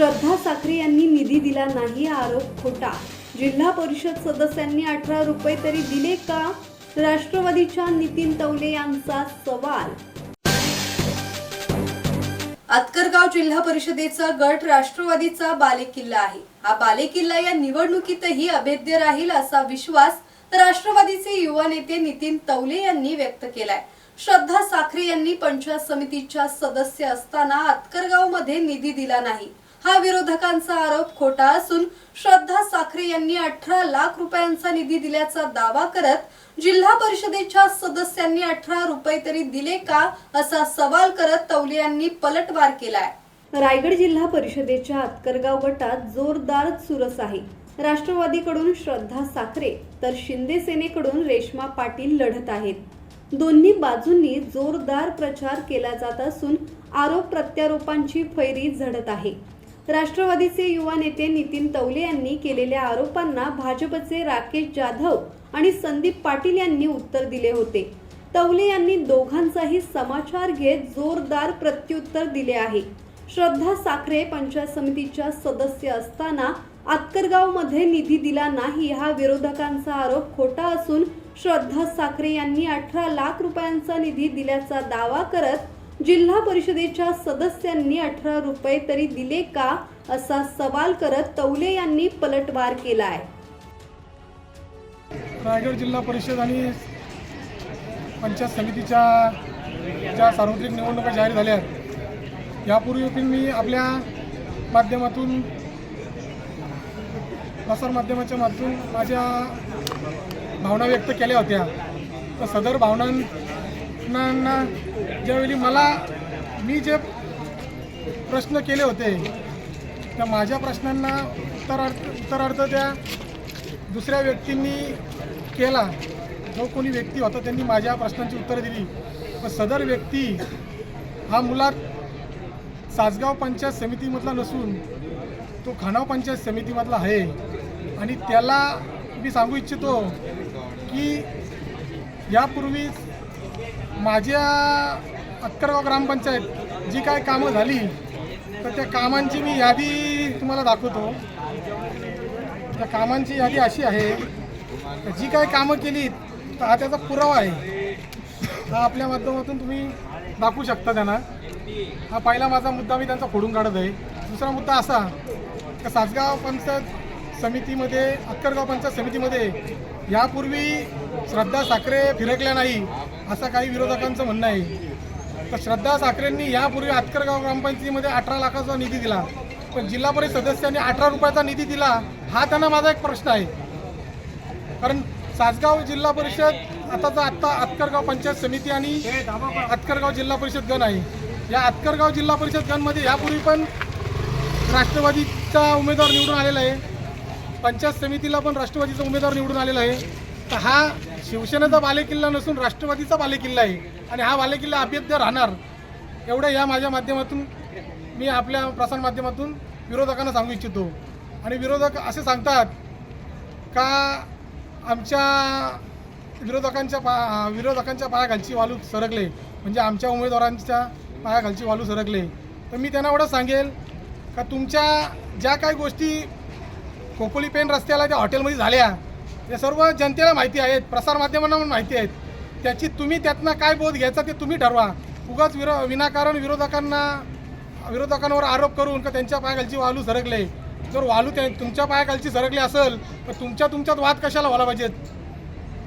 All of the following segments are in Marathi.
श्रद्धा साखरे यांनी निधी दिला नाही आरोप खोटा. जिल्हा परिषद सदस्यांनी अठरा रुपये तरी दिले का? राष्ट्रवादीच्या नितीन तवले यांचा सवाल. अतकरगाव जिल्हा परिषदेचा गट राष्ट्रवादीचा बालेकिल्ला आहे. हा बालेकिल्ला या निवडणुकीतही अभेद्य राहील असा विश्वास राष्ट्रवादीचे युवा नेते नितीन तवले यांनी व्यक्त केलाय. श्रद्धा साखरे यांनी पंचायत समितीच्या सदस्य असताना अतकरगावमध्ये निधी दिला नाही. हा विरोधकांचा आरोप खोटा असून श्रद्धा साखरे यांनी अठरा लाख रुपयांचा निधी दिल्याचा दावा करत जिल्हा परिषदेच्या सदस्यांनी अठरा रुपये तरी दिले का असा सवाल करत तवले यांनी पलटवार केलाय. रायगड जिल्हा परिषदेच्या अतकरगाव गटात जोरदार चुरस आहे. राष्ट्रवादीकडून श्रद्धा साखरे तर शिंदे सेनेकडून रेश्मा पाटील लढत आहेत. दोन्ही बाजूंनी जोरदार प्रचार केला जात असून आरोप प्रत्यारोपांची फैरी झडत आहे. राष्ट्रवादीचे युवा नेते नितीन तवले यांनी केलेल्या आरोपांना भाजपचे राकेश जाधव आणि संदीप पाटील यांनी उत्तर दिले होते. तवले यांनी दोघांचाही समाचार घेत जोरदार प्रत्युत्तर दिले आहे. श्रद्धा साखरे पंचायत समितीच्या सदस्य असताना आतकरगावमध्ये निधी दिला नाही हा विरोधकांचा आरोप खोटा असून श्रद्धा साखरे यांनी अठरा लाख रुपयांचा निधी दिल्याचा दावा करत जिल्हा परिषदेच्या सदस्यांनी अठरा रुपये तरी दिले का असा सवाल करत तवले यांनी पलटवार केलाय. रायगड जिल्हा परिषद आणि पंचायत समितीच्या ज्या सार्वत्रिक निवडणुका जाहीर झाल्या आहेत यापूर्वी पण मी आपल्या माध्यमातून प्रसार माध्यमाच्या माध्यमातून माझ्या भावना व्यक्त केल्या होत्या. तर सदर भावनांना ज्यावेळी मला मी जे प्रश्न केले होते त्या माझ्या प्रश्नांना उत्तरार्थ उत्तरार्थ त्या दुसऱ्या व्यक्तींनी केला. जो कोणी व्यक्ती होता त्यांनी माझ्या प्रश्नांची उत्तरं दिली. पण सदर व्यक्ती हा मुलात सासगाव पंचायत समितीमधला नसून तो खानाव पंचायत समितीमधला आहे. आणि त्याला मी सांगू इच्छितो की यापूर्वीच माझ्या अक्करगाव ग्रामपंचायत जी काय कामं झाली तर त्या कामांची मी यादी तुम्हाला दाखवतो. त्या कामांची यादी अशी आहे जी काय कामं केली तर हा त्याचा पुरावा आहे. हा आपल्या माध्यमातून तुम्ही दाखवू शकता त्यांना. हा पहिला माझा मुद्दा मी त्यांचा फोडून काढत आहे. दुसरा मुद्दा असा का सासगाव पंचायत समितीमध्ये अक्करगाव पंचायत समितीमध्ये यापूर्वी श्रद्धा साखरे फिरकल्या नाही असं काही विरोधकांचं म्हणणं आहे. तर श्रद्धा साखरेंनी यापूर्वी आतकरगाव ग्रामपंचायतीमध्ये अठरा लाखाचा निधी दिला. पण जिल्हा परिषद सदस्यांनी अठरा रुपयाचा निधी दिला हा त्यांना माझा एक प्रश्न आहे. कारण सासगाव जिल्हा परिषद आताचा आत्ता आतकरगाव पंचायत समिती आणि आतकरगाव जिल्हा परिषद गण आहे. या आतकरगाव जिल्हा परिषद गणमध्ये यापूर्वी पण राष्ट्रवादीचा उमेदवार निवडून आलेला आहे. पंचायत समितीला पण राष्ट्रवादीचा उमेदवार निवडून आलेला आहे. तर हा शिवसेनेचा बालेकिल्ला नसून राष्ट्रवादीचा बालेकिल्ला आहे. आणि हा बालेकिल्ला अभेद्य राहणार. एवढं या माझ्या माध्यमातून मी आपल्या प्रसार माध्यमातून विरोधकांना सांगू इच्छितो. आणि विरोधक असे सांगतात का आमच्या विरोधकांच्या पा विरोधकांच्या पायाखालची वालू सरकले. म्हणजे आमच्या उमेदवारांच्या पायाखालची वालू सरकले. तर मी त्यांना एवढं सांगेल का तुमच्या ज्या काही गोष्टी खोपोली पेन रस्त्याला त्या हॉटेलमध्ये झाल्या त्या सर्व जनतेला माहिती आहेत प्रसारमाध्यमांना पण माहिती आहेत. त्याची तुम्ही त्यातनं काय बोध घ्यायचा ते तुम्ही ठरवा. उगाच विरो विनाकारण विरोधकांना विरोधकांवर आरोप करून का त्यांच्या पायाखालची वालू सरकले. जर वालू त्या तुमच्या पायाखालची सरकली असेल तर तुमच्या तुमच्यात वाद कशाला व्हायला पाहिजेत?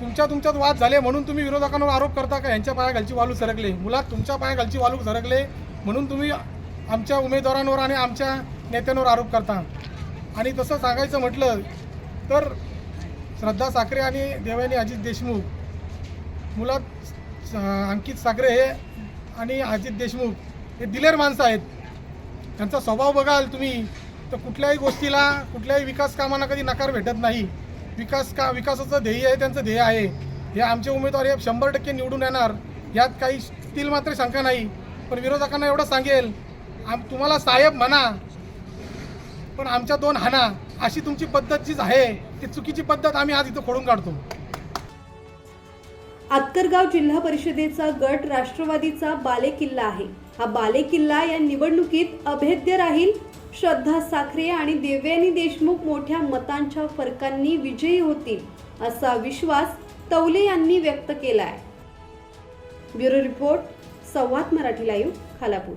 तुमच्या तुमच्यात वाद झाले म्हणून तुम्ही विरोधकांवर आरोप करता का यांच्या पायाखालची वालू सरकले? मुलात तुमच्या पायाखालची वालू सरकले म्हणून तुम्ही आमच्या उमेदवारांवर आणि आमच्या नेत्यांवर आरोप करता. आणि तसं सांगायचं म्हटलं तर श्रद्धा साखरे आणि देवयानी अजित देशमुख मुलात अंकित साखरे हे आणि अजित देशमुख हे दिलेर माणसं आहेत. त्यांचा स्वभाव बघाल तुम्ही तर कुठल्याही गोष्टीला कुठल्याही विकास कामांना कधी नकार भेटत नाही. विकास का विकासाचं ध्येय आहे त्यांचं ध्येय आहे. हे आमचे उमेदवार हे शंभर टक्के निवडून येणार. यात काही तील मात्र शंका नाही. पण विरोधकांना एवढं सांगेल आम तुम्हाला साहेब म्हणा पण आमच्या दोन हाना अशी तुमची पद्धत जी आहे ती चुकीची पद्धत आम्ही आज इथं खोडून काढतो. आतकरगाव जिल्हा परिषदेचा गट राष्ट्रवादीचा बालेकिल्ला आहे. हा बालेकिल्ला या निवडणुकीत अभेद्य राहील. श्रद्धा साखरे आणि देवयानी देशमुख मोठ्या मतांच्या फरकांनी विजयी होतील असा विश्वास तवले यांनी व्यक्त केला आहे ब्युरो रिपोर्ट संवाद मराठी लाईव्ह खालापूर.